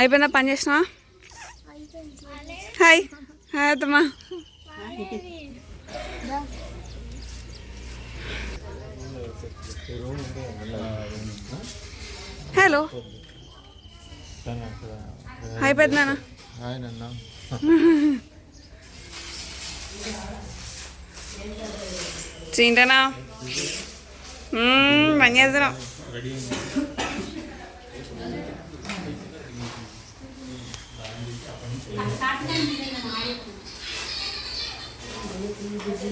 అయిపోయిందా? పని చేసినావా? హాయ్. హాయ్ అత్తమ్మా. హలో. అయిపోయింది నాన్న. చింటనా పని చేస్తున్నాం.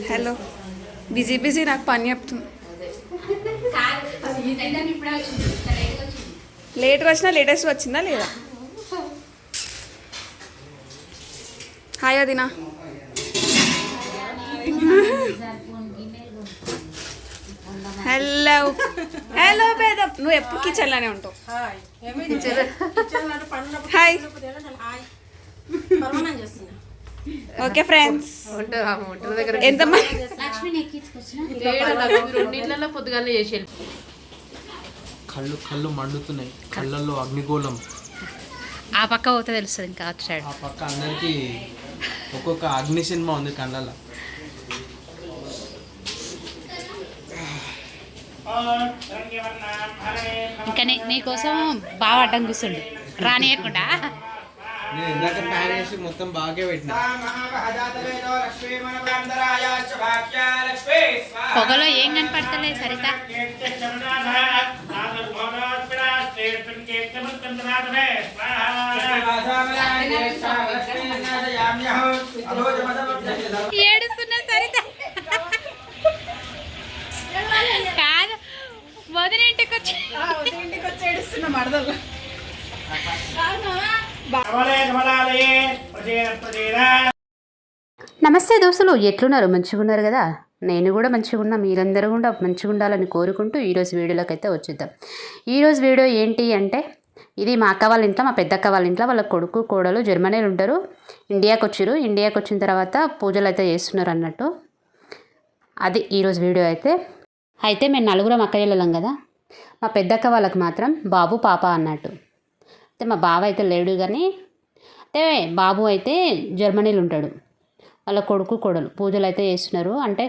హలో బిజీ బిజీ నాకు పని చెప్తుంది లేట్ వచ్చినా లేటెస్ట్ వచ్చిందా లేదా? హాయ్ అదినా హలో హలో పేద నువ్వు ఎప్పుడు కిచెన్లోనే ఉంటావు. హాయ్ ఓకే ఫ్రెండ్స్ ఎంతమ్మా రెండింటిలో పొద్దుగానే చేసి కళ్ళు కళ్ళు మండుతున్నాయి. కళ్ళల్లో అగ్నిగోళం. ఆ పక్క పోతే తెలుస్తుంది ఇంకా అటు సైడ్ ఆ పక్క అందరికి ఒక్కొక్క అగ్ని సినిమా ఉంది కళ్ళల్లో. ఇంకా నీ నీకోసం బాగా అడ్డం కూర్చుండు రానియకుండా. నేను ఇందాక ఫ్యాన్ వేసి మొత్తం బాగా పెట్టిన. పొగలో ఏం కనపడతలే సరిత? ఏడుస్తున్నా సరిత. వదిలింటికి వచ్చి నమస్తే దోస్తులు ఎట్లున్నారు? మంచిగా ఉన్నారు కదా? నేను కూడా మంచిగా ఉన్నా మీరందరూ కూడా మంచిగా ఉండాలని కోరుకుంటూ ఈరోజు వీడియోలోకి అయితే వచ్చేద్దాం. ఈరోజు వీడియో ఏంటి అంటే ఇది మా అక్క వాళ్ళ ఇంట్లో మా పెద్దక్క వాళ్ళ ఇంట్లో వాళ్ళ కొడుకు కోడలు జర్మనీలో ఉంటారు. ఇండియాకి వచ్చారు ఇండియాకి వచ్చిన తర్వాత పూజలు అయితే చేస్తున్నారు అన్నట్టు. అది ఈరోజు వీడియో అయితే. అయితే మేము నలుగురం అక్క కదా. మా పెద్దక్క వాళ్ళకి మాత్రం బాబు పాప అన్నట్టు. అయితే మా బావ అయితే లేడు కానీ అయితే బాబు అయితే జర్మనీలో ఉంటాడు. వాళ్ళ కొడుకు కొడలు పూజలు అయితే చేస్తున్నారు. అంటే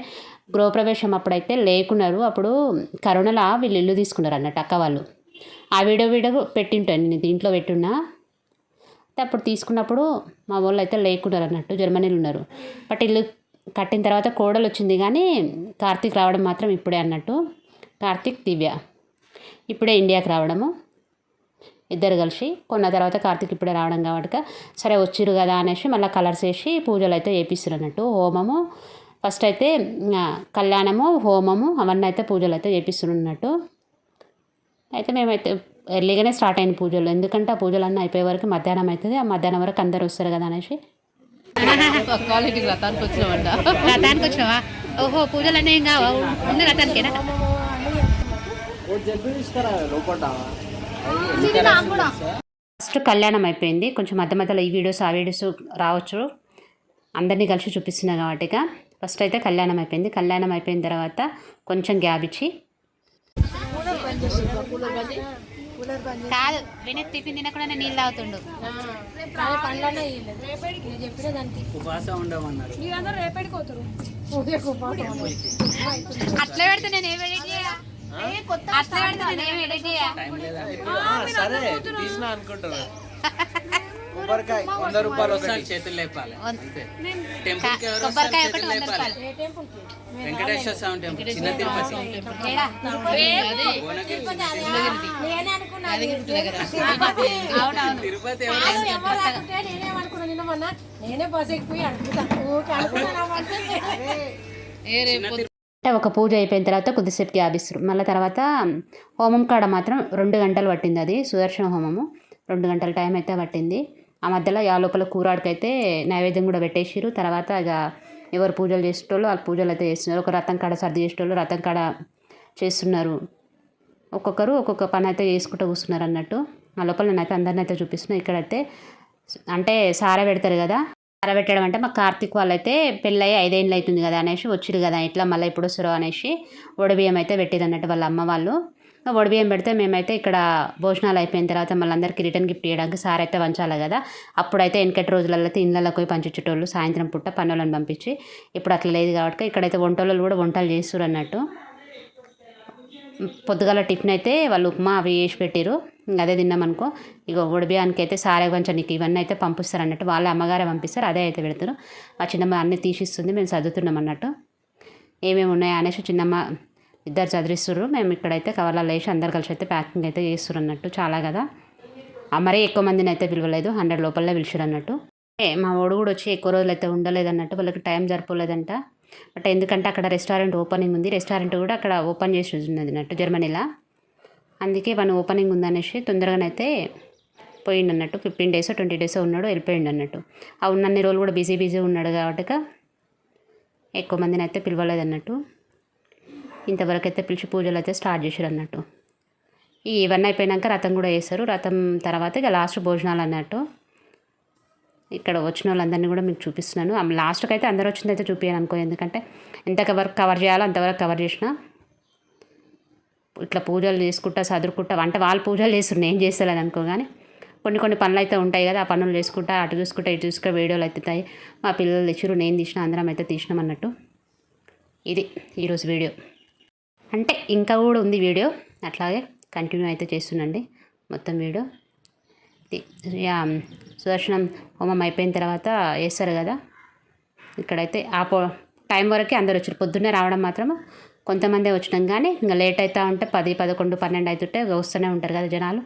గృహప్రవేశం అప్పుడైతే లేకున్నారు. అప్పుడు కరోనాలో వీళ్ళు ఇల్లు తీసుకున్నారు అన్నట్టు అక్క వాళ్ళు. ఆ వీడియో వీడియో పెట్టింటాను నేను దీంట్లో పెట్టున్నా. అయితే అప్పుడు తీసుకున్నప్పుడు మా వాళ్ళు అయితే లేకున్నారు అన్నట్టు జర్మనీలో ఉన్నారు. బట్ ఇల్లు కట్టిన తర్వాత కోడలు వచ్చింది కానీ కార్తీక్ రావడం మాత్రం ఇప్పుడే అన్నట్టు. కార్తీక్ దివ్య ఇప్పుడే ఇండియాకి రావడము. ఇద్దరు కలిసి కొన్న తర్వాత కార్తీక్ ఇప్పుడే రావడం కాబట్టి సరే వచ్చిరు కదా అనేసి మళ్ళీ కలర్స్ వేసి పూజలు అయితే చేపిస్తారు అన్నట్టు. హోమము ఫస్ట్ అయితే కళ్యాణము హోమము అవన్నీ అయితే పూజలు అయితే చేపిస్తున్నట్టు అయితే మేమైతే ఎర్లీగానే స్టార్ట్ అయిన పూజలు. ఎందుకంటే ఆ పూజలు అన్నీ అయిపోయే వరకు మధ్యాహ్నం అవుతుంది ఆ మధ్యాహ్నం వరకు అందరు వస్తారు కదా అనేసి కాలేజీకి రథానికి వచ్చినామంట. రథానికి వచ్చినావా? ఓహో పూజలు అన్నీ ఏం కావా ఉంది రథానికేనా? ఫస్ట్ కళ్యాణం అయిపోయింది. కొంచెం మధ్య మధ్యలో ఈ వీడియోస్ ఆ వీడియోస్ రావచ్చు. అందరినీ కలిసి చూపిస్తున్నా కాబట్టి ఇక. ఫస్ట్ అయితే కళ్యాణం అయిపోయింది. కళ్యాణం అయిపోయిన తర్వాత కొంచెం గ్యాప్ ఇచ్చి కాదు వినీత్ టిఫిన్ తినకుండా నీళ్ళు తాగుతుండు. అట్లా పెడితే నేను ఏం ఎడిట్ అట్లా పెడితే నేను ఏం ఎడిట్ చేయ? సరే తీసిన అనుకుంటున్నా కొబ్బరికాయ వంద రూపాయలు ఒకటి చేతులు లేపాలి. కొబ్బరికాయ ఒకటి వంద రూపాయలు. వెంకటేశ్వర స్వామి టెంపుల్ చిన్న తిరుపతి. తిరుపతి నేనే బస్ ఎక్కిపోయి ఒక పూజ అయిపోయిన తర్వాత కొద్దిసేపు గ్యాప్ ఇస్తారు. మళ్ళీ తర్వాత హోమం కాడ మాత్రం రెండు గంటలు పట్టింది అది. సుదర్శన హోమము. రెండు గంటల టైం అయితే పట్టింది. ఆ మధ్యలో ఆ లోపల కూరాడికైతే నైవేద్యం కూడా పెట్టేసిరు తర్వాత ఇక ఎవరు పూజలు చేసేటోళ్ళు వాళ్ళు పూజలు అయితే చేస్తున్నారు. ఒక రథం కాడ సర్ది చేసేటోళ్ళు రథం కాడ చేస్తున్నారు. ఒక్కొక్కరు ఒక్కొక్క పని అయితే చేసుకుంటూ కూర్చున్నారు అన్నట్టు. ఆ లోపల నేనైతే అందరిని అయితే చూపిస్తున్నాను ఇక్కడైతే అంటే సార పెడతారు కదా సార పెట్టడం అంటే మా కార్తీక్ వాళ్ళైతే పెళ్ళయి ఐదేళ్ళు అవుతుంది కదా అనేసి వచ్చిరు కదా ఇట్లా మళ్ళీ ఎప్పుడు వస్తారో అనేసి బియ్యం అయితే పెట్టారు అన్నట్టు వాళ్ళ అమ్మ వాళ్ళు. ఇంకా వడిబియ్యం పెడితే మేమైతే ఇక్కడ భోజనాలు అయిపోయిన తర్వాత మళ్ళీ అందరికీ రిటర్న్ గిఫ్ట్ ఇవ్వడానికి సార్ అయితే వంచాలి కదా. అప్పుడైతే వెనకటి రోజులలో అయితే పోయి పంచించేటోళ్ళు సాయంత్రం పుట్ట పనులను పంపించి ఇప్పుడు అట్లా లేదు కాబట్టి ఇక్కడైతే వంటలు కూడా వంటలు చేస్తారు అన్నట్టు. పొద్దుగాల టిఫిన్ అయితే వాళ్ళు ఉప్మా అవి వేసి పెట్టారు అదే తిన్నామనుకో ఇక ఉడిబియానికి అయితే సారే కొంచెం నీకు ఇవన్నీ అయితే పంపిస్తారు అన్నట్టు వాళ్ళ అమ్మగారే పంపిస్తారు అదే అయితే పెడతారు. మా చిన్నమ్మ అన్నీ తీసిస్తుంది మేము చదువుతున్నాం అన్నట్టు. ఏమేమి ఉన్నాయో అనేసి చిన్నమ్మ ఇద్దరు చదివిస్తున్నారు మేము ఇక్కడైతే కవర్లలో వేసి అందరు కలిసి అయితే ప్యాకింగ్ అయితే చేస్తున్నారు అన్నట్టు. చాలా కదా? ఆ మరీ ఎక్కువ మందిని అయితే పిలవలేదు. హండ్రెడ్ లోపలే పిలిచారు అన్నట్టు. ఏ, మా వాడు కూడా వచ్చి ఎక్కువ రోజులు అయితే ఉండలేదు అన్నట్టు. వాళ్ళకి టైం సరిపోలేదంట. బట్ ఎందుకంటే అక్కడ రెస్టారెంట్ ఓపెనింగ్ ఉంది. రెస్టారెంట్ కూడా అక్కడ ఓపెన్ చేసి ఉన్నది అన్నట్టు జర్మనీలో. అందుకే మన ఓపెనింగ్ ఉందనేసి తొందరగానైతే పోయిండు అన్నట్టు. ఫిఫ్టీన్ డేస్ ట్వంటీ డేస్ ఉన్నాడు వెళ్ళిపోయిండు అన్నట్టు. ఆ ఉన్నన్ని రోజులు కూడా బిజీ బిజీ ఉన్నాడు కాబట్టి ఎక్కువ మందిని అయితే పిలవలేదు అన్నట్టు. ఇంతవరకు అయితే పిలిచి పూజలు అయితే స్టార్ట్ చేశారు అన్నట్టు. ఇవన్నీ అయిపోయినాక రథం కూడా వేస్తారు రథం తర్వాత ఇక లాస్ట్ భోజనాలు అన్నట్టు. ఇక్కడ వచ్చిన వాళ్ళందరినీ కూడా మీకు చూపిస్తున్నాను. లాస్ట్కి అయితే అందరు వచ్చింది అయితే చూపించాను అనుకో ఎందుకంటే ఎంత కవర్ కవర్ చేయాలో అంతవరకు కవర్ చేసిన ఇట్లా పూజలు చేసుకుంటా చదువుకుంటా అంటే వాళ్ళు పూజలు చేస్తారు నేను చేస్తలేదు అనుకో కానీ కొన్ని కొన్ని పనులు అయితే ఉంటాయి కదా ఆ పనులు చేసుకుంటా అటు చూసుకుంటా ఇటు చూసుకుంటా వీడియోలు అవుతాయి మా పిల్లలు తెచ్చారు నేను తీసిన అందరం అయితే తీసినాం అన్నట్టు. ఇది ఈరోజు వీడియో. అంటే ఇంకా కూడా ఉంది వీడియో. అట్లాగే కంటిన్యూ అయితే చేస్తుండండి మొత్తం వీడియో. యా, సుదర్శనం హోమం అయిపోయిన తర్వాత వేస్తారు కదా. ఇక్కడైతే ఆ పో టైం వరకే అందరు వచ్చారు. పొద్దున్నే రావడం మాత్రం కొంతమందే వచ్చినాం. కానీ ఇంకా లేట్ అవుతా ఉంటే పది పదకొండు పన్నెండు అవుతుంటే వస్తూనే ఉంటారు కదా జనాలు.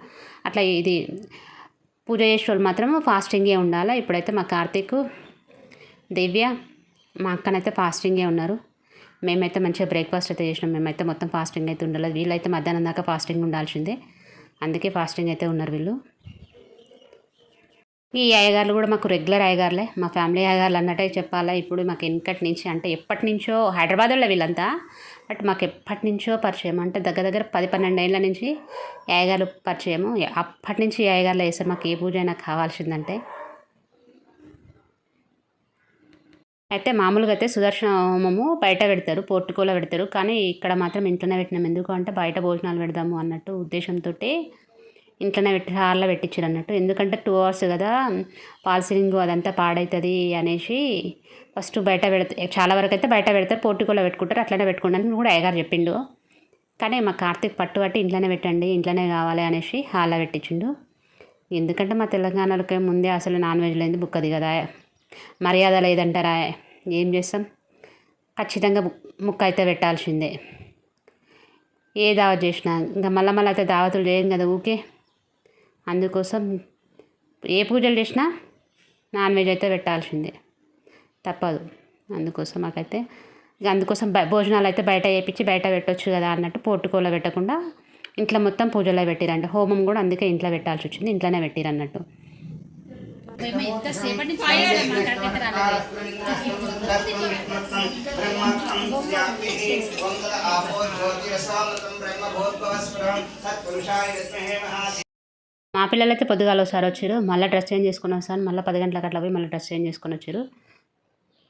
అట్లా ఇది పూజ చేసే వాళ్ళు మాత్రం ఫాస్టింగే ఉండాలి? ఇప్పుడైతే మా కార్తీక్ దివ్య మా అక్కనైతే ఫాస్టింగే ఉన్నారు. మేమైతే మంచిగా బ్రేక్ఫాస్ట్ అయితే చేసినాం. మేమైతే మొత్తం ఫాస్టింగ్ అయితే ఉండలేదు వీళ్ళైతే మధ్యాహ్నం దాకా ఫాస్టింగ్ ఉండాల్సిందే. అందుకే ఫాస్టింగ్ అయితే ఉన్నారు వీళ్ళు. ఈ అయ్యగారులు కూడా మాకు రెగ్యులర్ అయ్యగారులే. మా ఫ్యామిలీ అయ్యగారులు అన్నట్టే చెప్పాలా ఇప్పుడు మాకు వెనకటి నుంచి అంటే ఎప్పటి నుంచో హైదరాబాద్లో వీళ్ళంతా బట్ మాకు ఎప్పటి నుంచో పరిచయం అంటే దగ్గర దగ్గర పది పన్నెండు ఏళ్ళ నుంచి అయ్యగారు పరిచయము. అప్పటి నుంచి అయ్యగారులు వేస్తారు మాకు ఏ పూజ అయినా కావాల్సిందంటే. అయితే మామూలుగా అయితే సుదర్శన హోమము బయట పెడతారు పోర్టుకోలో పెడతారు. కానీ ఇక్కడ మాత్రం ఇంట్లోనే పెట్టినాం. ఎందుకు అంటే బయట భోజనాలు పెడదాము అన్నట్టు ఉద్దేశంతో ఇంట్లోనే పెట్టి హాల్లో పెట్టించారు అన్నట్టు ఎందుకంటే టూ అవర్స్ కదా పాల్సీలింగ్ అదంతా పాడవుతుంది అనేసి ఫస్ట్ బయట పెడతా చాలా వరకు అయితే బయట పెడతారు పోర్టుకోలో పెట్టుకుంటారు అట్లనే పెట్టుకుంటాను కూడా అయ్యగారు చెప్పిండు. కానీ మా కార్తీక్ పట్టు పట్టి ఇంట్లోనే పెట్టండి ఇంట్లోనే కావాలి అనేసి హాల్లో పెట్టించిండు ఎందుకంటే మా తెలంగాణలోకి ముందే అసలు నాన్ వెజ్ లేని బుక్కది కదా. మర్యాద లేదంటారా? ఏం చేస్తాం? ఖచ్చితంగా ముక్క అయితే పెట్టాల్సిందే. ఏ దావత్ చేసినా ఇంకా మళ్ళీ మళ్ళీ అయితే దావతులు చేయం కదా ఊకే అందుకోసం ఏ పూజలు చేసినా నాన్ వెజ్ అయితే పెట్టాల్సిందే. తప్పదు. అందుకోసం మాకైతే ఇక అందుకోసం భోజనాలు అయితే బయట వేయించి బయట పెట్టొచ్చు కదా అన్నట్టు పోర్టుకోలో పెట్టకుండా ఇంట్లో మొత్తం పూజలో పెట్టిరంట. హోమం కూడా అందుకే ఇంట్లో పెట్టాల్సి వచ్చింది. ఇంట్లోనే పెట్టిరన్నట్టు. మా పిల్లలు అయితే పొద్దుగాల ఒకసారి వచ్చారు. మళ్ళీ డ్రెస్ చేంజ్ చేసుకుని వస్తాను మళ్ళీ పది గంటలకు అట్లా పోయి మళ్ళీ డ్రెస్ చేంజ్ చేసుకొని వచ్చారు.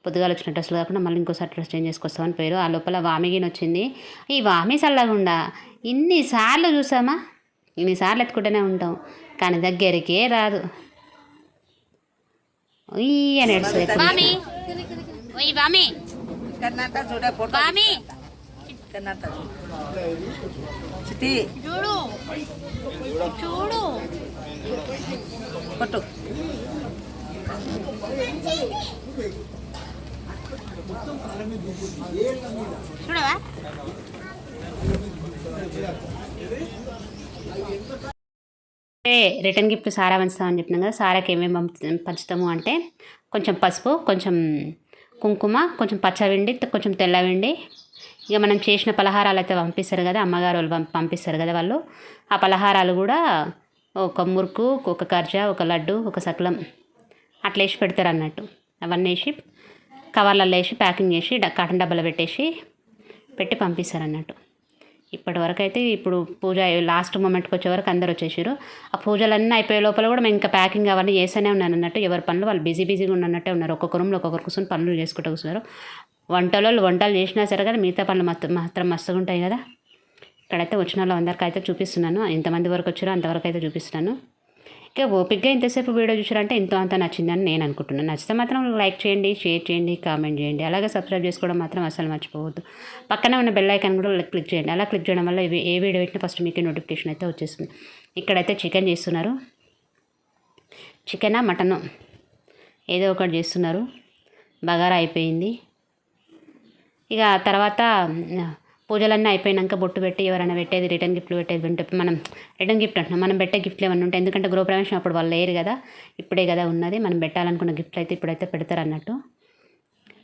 పొద్దుగాల వచ్చిన డ్రెస్సులు కాకుండా మళ్ళీ ఇంకోసారి డ్రెస్ చేంజ్ చేసుకొస్తామని పోయారు. ఆ లోపల వామిగిన్ వచ్చింది. ఈ వామి చల్లగుండా. ఇన్నిసార్లు చూసామా? ఇన్నిసార్లు ఎత్తుకుంటూనే ఉంటాం. కానీ దగ్గరికే రాదు. ఉయ్య అని ఏడుస్తుంది ఎప్పుడు. ఓయ్ వామి వామి చూడవా ఏ return gift Sara పంచుతామని చెప్పినాం కదా సారాకి ఏమేమి పంపు పంచుతాము అంటే కొంచెం పసుపు కొంచెం కుంకుమ కొంచెం పచ్చవిండి కొంచెం తెల్లవిండి. ఇక మనం చేసిన పలహారాలు అయితే పంపిస్తారు కదా అమ్మగారు వాళ్ళు పంపి పంపిస్తారు కదా వాళ్ళు. ఆ పలహారాలు కూడా ఒక మురుకు ఒక కర్జా ఒక లడ్డు ఒక సకలం అట్లా వేసి పెడతారు అన్నట్టు. అవన్నీ వేసి కవర్లలో వేసి ప్యాకింగ్ చేసి డ- కాటన్ డబ్బాలో పెట్టేసి పెట్టి పంపిస్తారు అన్నట్టు. ఇప్పటి వరకు అయితే ఇప్పుడు పూజ లాస్ట్ మూమెంట్కి వచ్చే వరకు అందరు వచ్చేసారు. ఆ పూజలన్నీ అయిపోయే లోపల కూడా మేము ఇంకా ప్యాకింగ్ అవన్నీ చేస్తూనే ఉన్నాను అన్నట్టు. ఎవరి పనులు వాళ్ళు బిజీ బిజీగా ఉన్నట్టే ఉన్నారు. ఒక్కొక్క రూమ్లో ఒక్కొక్కరు కూర్చొని పనులు చేసుకుంటూ కూర్చున్నారు. వంటలు వంటలు చేసినా సరే కానీ మిగతా పనులు మాత్రం మాత్రం మస్తుగా ఉంటాయి కదా. ఇక్కడైతే వచ్చిన వాళ్ళు అయితే చూపిస్తున్నాను. ఎంతమంది వరకు వచ్చారో అంతవరకు అయితే చూపిస్తున్నాను. ఇక ఓపిక్గా ఇంతసేపు వీడియో చూసారంటే ఎంతో అంత నచ్చిందని నేను అనుకుంటున్నాను. నచ్చితే మాత్రం లైక్ చేయండి షేర్ చేయండి కామెంట్ చేయండి. అలాగే సబ్స్క్రైబ్ చేసుకోవడం మాత్రం అసలు మర్చిపోవద్దు. పక్కన ఉన్న బెల్ ఐకాన్ కూడా క్లిక్ చేయండి. అలా క్లిక్ చేయడం వల్ల ఏ వీడియో పెట్టినా ఫస్ట్ మీకు నోటిఫికేషన్ అయితే వచ్చేస్తుంది. ఇక్కడైతే చికెన్ చేస్తున్నారు. చికెనా మటను ఏదో ఒకటి చేస్తున్నారు. బగారా అయిపోయింది. ఇక తర్వాత పూజలన్నీ అయిపోయినాక బొట్టు పెట్టి ఎవరైనా పెట్టేది రిటర్న్ గిఫ్ట్లు పెట్టేది ఉంటే మనం రిటర్న్ గిఫ్ట్ అంటున్నాం. మనం పెట్టే గిఫ్ట్లు ఏమైనా ఉంటాయి ఎందుకంటే గృహప్రవేశం అప్పుడు వాళ్ళు లేరు కదా ఇప్పుడే కదా ఉన్నది. మనం పెట్టాలనుకున్న గిఫ్ట్లు అయితే ఇప్పుడైతే పెడతారు అన్నట్టు.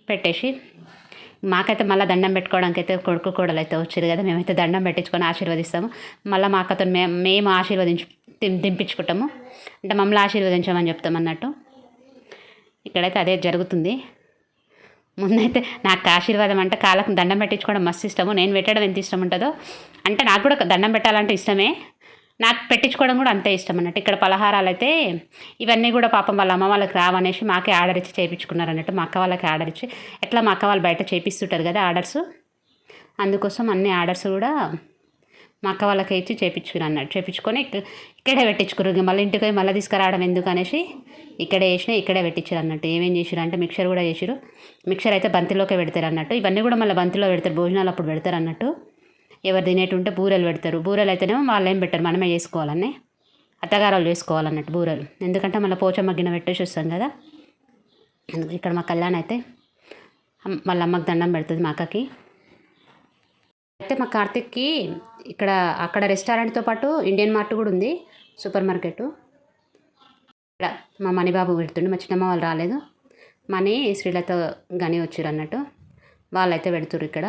పెట్టేసి మాకైతే మళ్ళీ దండం పెట్టుకోవడానికి అయితే కొడుకు కోడలు అయితే వచ్చారు కదా మేమైతే దండం పెట్టించుకొని ఆశీర్వదిస్తాము. మళ్ళీ మా అక్కతో మేము మేము ఆశీర్వదించు దిం- దింపించుకుంటాము అంటే మమ్మల్ని ఆశీర్వదించామని చెప్తాం అన్నట్టు ఇక్కడైతే అదే జరుగుతుంది. ముందైతే నాకు ఆశీర్వాదం అంటే కాళ్ళకు దండం పెట్టించుకోవడం మస్తు ఇష్టము. నేను పెట్టడం ఎంత ఇష్టం ఉంటుందో. అంటే నాకు కూడా దండం పెట్టాలంటే ఇష్టమే. నాకు పెట్టించుకోవడం కూడా అంతే ఇష్టం అన్నట్టు. ఇక్కడ పలహారాలు అయితే ఇవన్నీ కూడా పాపం వాళ్ళ అమ్మ వాళ్ళకి రావనేసి మాకే ఆర్డర్ ఇచ్చి చేయించుకున్నారు అన్నట్టు. మా అక్క వాళ్ళకి ఆర్డర్ ఇచ్చి. ఎట్లా మా అక్క వాళ్ళు బయట చేపిస్తుంటారు కదా ఆర్డర్స్. అందుకోసం అన్ని ఆర్డర్స్ కూడా మా అక్క వాళ్ళకి ఇచ్చి చేపించుకుని అన్నాడు. చేపించుకొని ఇక్కడే పెట్టించుకురు మళ్ళీ ఇంటికి పోయి మళ్ళీ తీసుకురావడం ఎందుకు అనేసి ఇక్కడే వేసిన ఇక్కడే పెట్టించారు అన్నట్టు. ఏమేం చేసిరు అంటే మిక్సర్ కూడా చేసిరు మిక్సర్ అయితే బంతిలోకే పెడతారు అన్నట్టు. ఇవన్నీ కూడా మళ్ళీ బంతిలో పెడతారు. భోజనాలు అప్పుడు పెడతారు అన్నట్టు. ఎవరు తినేటుంటే బూరెలు పెడతారు. బూరెలు అయితేనేమో వాళ్ళు ఏం పెట్టారు. మనమే చేసుకోవాలని. అత్తగారాలు చేసుకోవాలన్నట్టు బూరెలు. ఎందుకంటే మళ్ళీ పోచమ్మ గిన్నె పెట్టేసి వస్తాం కదా. ఇక్కడ మా కళ్యాణ్ అయితే మళ్ళీ అమ్మకి దండం పెడుతుంది మా అక్కకి. అయితే మా కార్తిక్కి ఇక్కడ అక్కడ రెస్టారెంట్తో పాటు ఇండియన్ మార్ట్ కూడా ఉంది సూపర్ మార్కెట్. ఇక్కడ మా మణిబాబు పెడుతుండే మా చిన్నమ్మ వాళ్ళు రాలేదు. మనీ శ్రీలత గని వచ్చారు అన్నట్టు వాళ్ళైతే పెడుతుర్రు ఇక్కడ.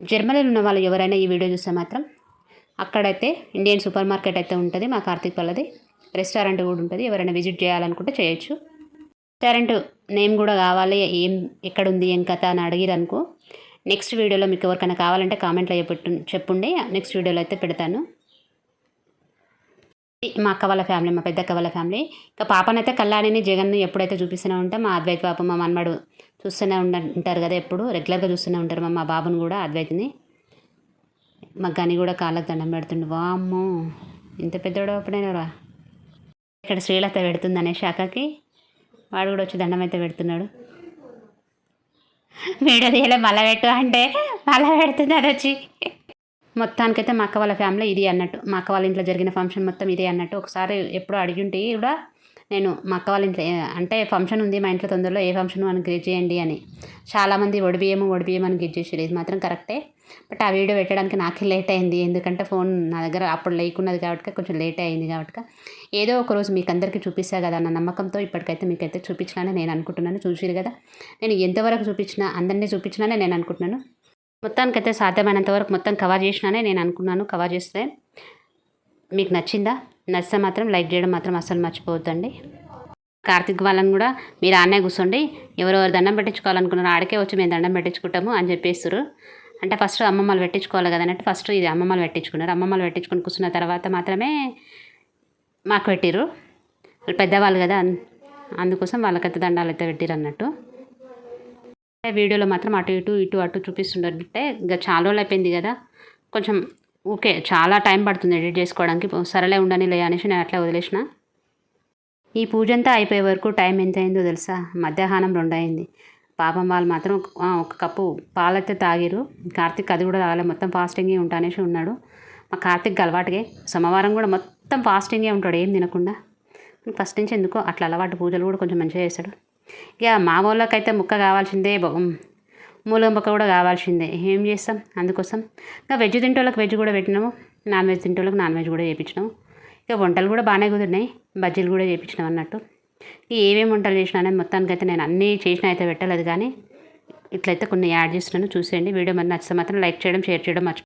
జర్మనీలో ఉన్న వాళ్ళు ఎవరైనా ఈ వీడియో చూస్తే మాత్రం అక్కడైతే ఇండియన్ సూపర్ మార్కెట్ అయితే ఉంటుంది మా కార్తిక్ వాళ్ళది. రెస్టారెంట్ కూడా ఉంటుంది ఎవరైనా విజిట్ చేయాలనుకుంటే చేయొచ్చు. రెస్టారెంట్ నేమ్ కూడా కావాలి ఏం ఎక్కడ ఉంది ఏం కథ అని అడిగిరనుకో నెక్స్ట్ వీడియోలో మీకు ఎవరికైనా కావాలంటే కామెంట్లో చెప్పు చెప్పుండి. నెక్స్ట్ వీడియోలో అయితే పెడతాను. మా అక్క వాళ్ళ ఫ్యామిలీ మా పెద్ద అక్క వాళ్ళ ఫ్యామిలీ. ఇంకా పాపనైతే కళ్యాణిని జగన్ ఎప్పుడైతే చూపిస్తూనే ఉంటాం మా అద్వైత పాప మా మన్మడు చూస్తూనే ఉండ ఉంటారు కదా ఎప్పుడు. రెగ్యులర్గా చూస్తూనే ఉంటారు మా మా బాబుని కూడా అద్వైతని. మా గని కూడా కాళ్ళకు దండం పెడుతుండు. వామ్మో! ఇంత పెద్దోడు అప్పుడైనా ఇక్కడ శ్రీలత పెడుతుంది అనే శాఖకి. వాడు కూడా వచ్చి దండం అయితే పెడుతున్నాడు. వీడియో తీయలే మళ్ళా పెట్టు అంటే మళ్ళా పెడుతుంది అది వచ్చి. మొత్తానికైతే మా అక్క వాళ్ళ ఫ్యామిలీ ఇది అన్నట్టు. మా అక్క వాళ్ళ ఇంట్లో జరిగిన ఫంక్షన్ మొత్తం ఇదే అన్నట్టు. ఒకసారి ఎప్పుడో అడిగి ఉంటే కూడా నేను మా అక్క వాళ్ళ ఇంట్లో అంటే ఫంక్షన్ ఉంది మా ఇంట్లో తొందరలో ఏ ఫంక్షన్ అని గిరి చేయండి అని. చాలామంది ఒడిబియ్యము ఒడిబియ్యం అని గెట్ చేసారు ఇది మాత్రం కరెక్టే బట్ ఆ వీడియో పెట్టడానికి నాకే లేట్ అయింది. ఎందుకంటే ఫోన్ నా దగ్గర అప్పుడు లేకున్నది కాబట్టి కొంచెం లేట్ అయింది కాబట్టి. ఏదో ఒక రోజు మీకు అందరికీ చూపిస్తా కదా అన్న నమ్మకంతో ఇప్పటికైతే మీకైతే చూపించినానే నేను అనుకుంటున్నాను. చూసిరు కదా? నేను ఎంతవరకు చూపించినా అందరినీ చూపించినానే నేను అనుకుంటున్నాను. మొత్తానికైతే సాధ్యమైనంత వరకు మొత్తం కవర్ చేసినానే నేను అనుకున్నాను. కవర్ చేస్తే మీకు నచ్చిందా? నచ్చితే మాత్రం లైక్ చేయడం మాత్రం అస్సలు మర్చిపోవద్దండి. కార్తిక్ వాళ్ళని కూడా మీరు ఆనే కూర్చోండి. ఎవరెవరు దండం పెట్టించుకోవాలనుకున్నారో ఆడికే వచ్చి మేము దండం పెట్టించుకుంటాము అని చెప్పేస్తారు అంటే ఫస్ట్ అమ్మమ్మలు పెట్టించుకోవాలి కదనట్టు ఫస్ట్ ఇది అమ్మమ్మలు పెట్టించుకున్నారు. అమ్మమ్మలు పెట్టించుకుని కూర్చున్న తర్వాత మాత్రమే మాకు పెట్టిరు వాళ్ళు పెద్దవాళ్ళు కదా అందుకోసం వాళ్ళకైతే దండాలు అయితే పెట్టిరు అన్నట్టు. వీడియోలో మాత్రం అటు ఇటు ఇటు అటు చూపిస్తుండే ఇంకా చాలా రోజులు అయిపోయింది కదా. కొంచెం ఓకే చాలా టైం పడుతుంది ఎడిట్ చేసుకోవడానికి. సరలే ఉండని లే అనేసి నేను అట్లా వదిలేసిన. ఈ పూజ అంతా అయిపోయే వరకు టైం ఎంత అయిందో తెలుసా? మధ్యాహ్నం రెండు అయింది పాపం వాళ్ళు మాత్రం ఒక- కప్పు పాలైతే తాగిరు కార్తీక్ అది కూడా తాగలే. మొత్తం ఫాస్టింగే ఉంటా అనేసి ఉన్నాడు. మా కార్తీక్ అలవాటుగా సోమవారం కూడా మొత్తం ఫాస్టింగే ఉంటాడు. ఏం తినకుండా. ఫస్ట్ నుంచి ఎందుకో అట్లా అలవాటు పూజలు కూడా కొంచెం మంచిగా చేస్తాడు. ఇక మా వాళ్ళకైతే ముక్క కావాల్సిందే. బ- మూలం ముక్క కూడా కావాల్సిందే. ఏం చేస్తాం? అందుకోసం. ఇంకా వెజ్ తింటోళ్ళకి వెజ్ కూడా పెట్టినాము. నాన్ వెజ్ తింటోళ్ళకి నాన్ వెజ్ కూడా చేయించినాము ఇక వంటలు కూడా బాగానే కుదిరినాయి. బజ్జీలు కూడా చేయించినాం అన్నట్టు. ఏమేమి వంటలు చేసినా అనేది మొత్తానికైతే నేను అన్నీ చేసిన అయితే పెట్టలేదు కానీ ఇట్లయితే కొన్ని యాడ్ చేస్తున్నాను. చూసేయండి. వీడియో మరి నచ్చితే మాత్రం లైక్ చేయడం షేర్ చేయడం మర్చిపో